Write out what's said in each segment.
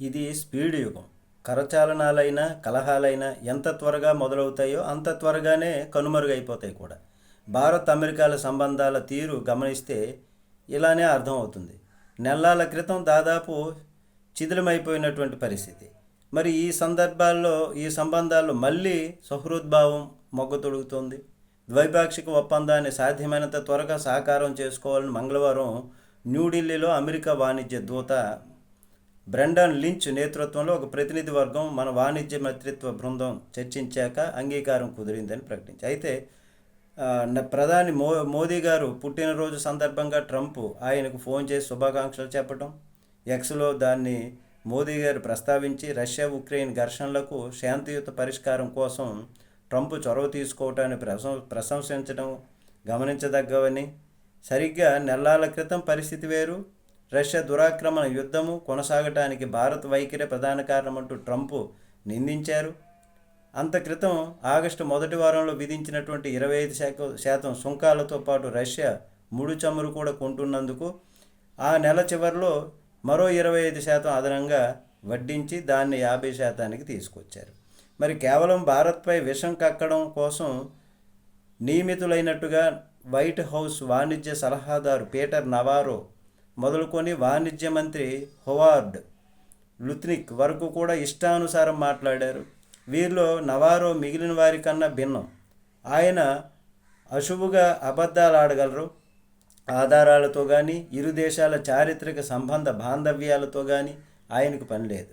ఇది స్పీడ్ యుగం. కరచాలనాలైనా కలహాలైనా ఎంత త్వరగా మొదలవుతాయో అంత త్వరగానే కనుమరుగైపోతాయి కూడా. భారత్ అమెరికాల సంబంధాల తీరు గమనిస్తే ఇలానే అర్థమవుతుంది. నెలల క్రితం దాదాపు చిదిలమైపోయినటువంటి పరిస్థితి. మరి ఈ సందర్భాల్లో ఈ సంబంధాల్లో మళ్ళీ సహృద్భావం మొగ్గు తొడుగుతుంది. ద్వైపాక్షిక ఒప్పందాన్ని సాధ్యమైనంత త్వరగా సాకారం చేసుకోవాలని మంగళవారం న్యూఢిల్లీలో అమెరికా వాణిజ్య దూత బ్రెండన్ లించ్ నేతృత్వంలో ఒక ప్రతినిధి వర్గం మన వాణిజ్య మంత్రిత్వ బృందం చర్చించాక అంగీకారం కుదిరిందని ప్రకటించి అయితే ప్రధాని మో మోదీ గారు పుట్టినరోజు సందర్భంగా ట్రంప్ ఆయనకు ఫోన్ చేసి శుభాకాంక్షలు చెప్పడం ఎక్స్లో దాన్ని మోదీ గారు ప్రస్తావించి రష్యా ఉక్రెయిన్ ఘర్షణలకు శాంతియుత పరిష్కారం కోసం ట్రంప్ చొరవ తీసుకోవటాన్ని ప్రశం ప్రశంసించడం గమనించదగ్గవని సరిగ్గా నెలల క్రితం పరిస్థితి వేరు రష్యా దురాక్రమణ యుద్ధము కొనసాగటానికి భారత్ వైఖరి ప్రధాన కారణమంటూ ట్రంప్ నిందించారు. అంత క్రితం ఆగస్టు మొదటి వారంలో విధించినటువంటి ఇరవై ఐదు శాఖ శాతం సుంకాలతో పాటు రష్యా ముడి చమురు కూడా కొంటున్నందుకు ఆ నెల చివరిలో మరో ఇరవై ఐదు శాతం అదనంగా వడ్డించి దాన్ని యాభై శాతానికి తీసుకొచ్చారు. మరి కేవలం భారత్పై విషం కక్కడం కోసం నియమితులైనట్టుగా వైట్ హౌస్ వాణిజ్య సలహాదారు పీటర్ నవారో మొదలుకొని వాణిజ్య మంత్రి హోవార్డ్ లుత్నిక్ వరకు కూడా ఇష్టానుసారం మాట్లాడారు. వీరిలో నవారో మిగిలిన వారి కన్నా భిన్నం. ఆయన అశువుగా అబద్ధాలు ఆడగలరు ఆధారాలతో కానీ ఇరు దేశాల చారిత్రక సంబంధ బాంధవ్యాలతో కానీ ఆయనకు పని లేదు.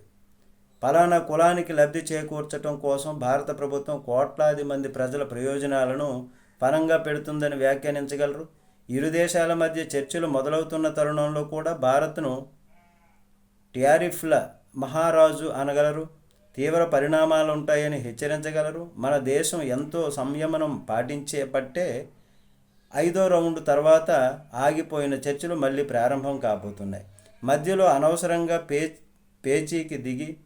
పలానా కులానికి లబ్ధి చేకూర్చడం కోసం భారత ప్రభుత్వం కోట్లాది మంది ప్రజల ప్రయోజనాలను పరంగా పెడుతుందని వ్యాఖ్యానించగలరు. ఇరు దేశాల మధ్య చర్చలు మొదలవుతున్న తరుణంలో కూడా భారత్ను టారిఫ్ల మహారాజు అనగలరు. తీవ్ర పరిణామాలు ఉంటాయని హెచ్చరించగలరు. మన దేశం ఎంతో సంయమనం పాటించే పట్టే ఐదో రౌండ్ తర్వాత ఆగిపోయిన చర్చలు మళ్ళీ ప్రారంభం కాబోతున్నాయి. మధ్యలో అనవసరంగా పే పేచీకి దిగి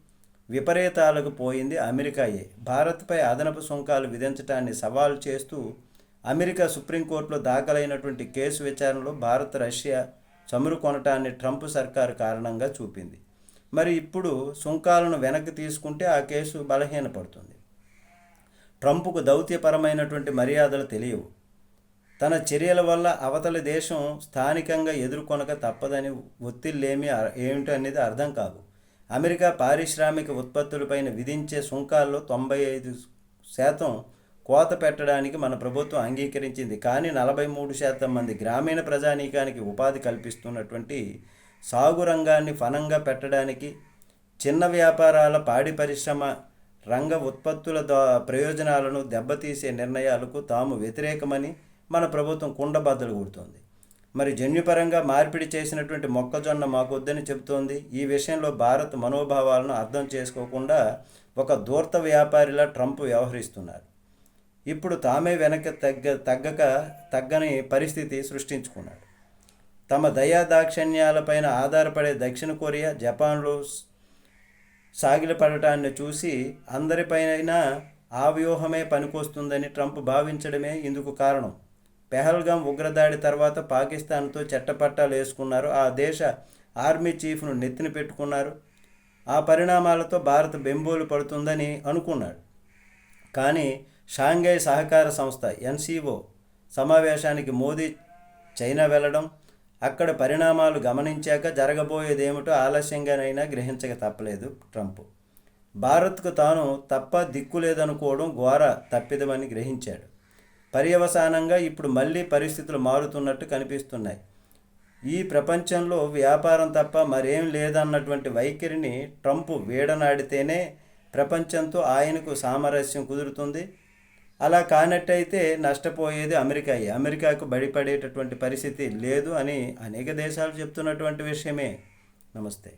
విపరీతాలకు పోయింది అమెరికాయే. భారత్పై అదనపు సుంకాలు విధించడాన్ని సవాల్ చేస్తూ అమెరికా సుప్రీంకోర్టులో దాఖలైనటువంటి కేసు విచారణలో భారత్ రష్యా చమురు కొనటాన్ని ట్రంప్ సర్కారు కారణంగా చూపింది. మరి ఇప్పుడు సుంకాలను వెనక్కి తీసుకుంటే ఆ కేసు బలహీనపడుతుంది. ట్రంప్కు దౌత్యపరమైనటువంటి మర్యాదలు తెలియవు. తన చర్యల వల్ల అవతల దేశం స్థానికంగా ఎదుర్కొనక తప్పదని ఒత్తిళ్ళేమి అ- ఏమిటి అనేది అర్థం కాదు. అమెరికా పారిశ్రామిక ఉత్పత్తులపైన విధించే సుంకాల్లో తొంభై ఐదు శాతం కోత పెట్టడానికి మన ప్రభుత్వం అంగీకరించింది. కానీ నలభై మూడు శాతం మంది గ్రామీణ ప్రజానీకానికి ఉపాధి కల్పిస్తున్నటువంటి సాగు రంగాన్ని ఫనంగా పెట్టడానికి చిన్న వ్యాపారాల పాడి పరిశ్రమ రంగ ఉత్పత్తుల ప్రయోజనాలను దెబ్బతీసే నిర్ణయాలకు తాము వ్యతిరేకమని మన ప్రభుత్వం కుండబద్దలు కొడుతోంది. మరి జన్యుపరంగా మార్పిడి చేసినటువంటి మొక్కజొన్న మాకొద్దని చెబుతోంది. ఈ విషయంలో భారత్ మనోభావాలను అర్థం చేసుకోకుండా ఒక దూర్త వ్యాపారిలా ట్రంప్ వ్యవహరిస్తున్నారు. ఇప్పుడు తామే వెనక్కి తగ్గ తగ్గక తగ్గని పరిస్థితి సృష్టించుకున్నాడు. తమ దయా దాక్షిణ్యాలపైన ఆధారపడే దక్షిణ కొరియా జపాన్లో సాగిలపడటాన్ని చూసి అందరిపైన ఆ వ్యూహమే పనికొస్తుందని ట్రంప్ భావించడమే ఇందుకు కారణం. పెహల్గాం ఉగ్రదాడి తర్వాత పాకిస్తాన్తో చట్టపట్టాలు వేసుకున్నారు. ఆ దేశ ఆర్మీ చీఫ్ను నెత్తిన పెట్టుకున్నారు. ఆ పరిణామాలతో భారత్ బెంబోలు పడుతుందని అనుకున్నాడు. కానీ షాంఘై సహకార సంస్థ ఎన్సిఓ సమావేశానికి మోదీ చైనా వెళ్ళడం అక్కడ పరిణామాలు గమనించాక జరగబోయేదేమిటో ఆలస్యంగానైనా గ్రహించక తప్పలేదు ట్రంప్. భారత్కు తాను తప్ప దిక్కు లేదనుకోవడం ఘోర తప్పిదమని గ్రహించాడు. పర్యవసానంగా ఇప్పుడు మళ్ళీ పరిస్థితులు మారుతున్నట్టు కనిపిస్తున్నాయి. ఈ ప్రపంచంలో వ్యాపారం తప్ప మరేం లేదన్నటువంటి వైఖరిని ట్రంప్ వీడనాడితేనే ప్రపంచంతో ఆయనకు సామరస్యం కుదురుతుంది. అలా కానట్టయితే నష్టపోయేది అమెరికాయే. అమెరికాకు బడిపడేటటువంటి పరిస్థితి లేదు అని అనేక దేశాలు చెప్తున్నటువంటి విషయమే. నమస్తే.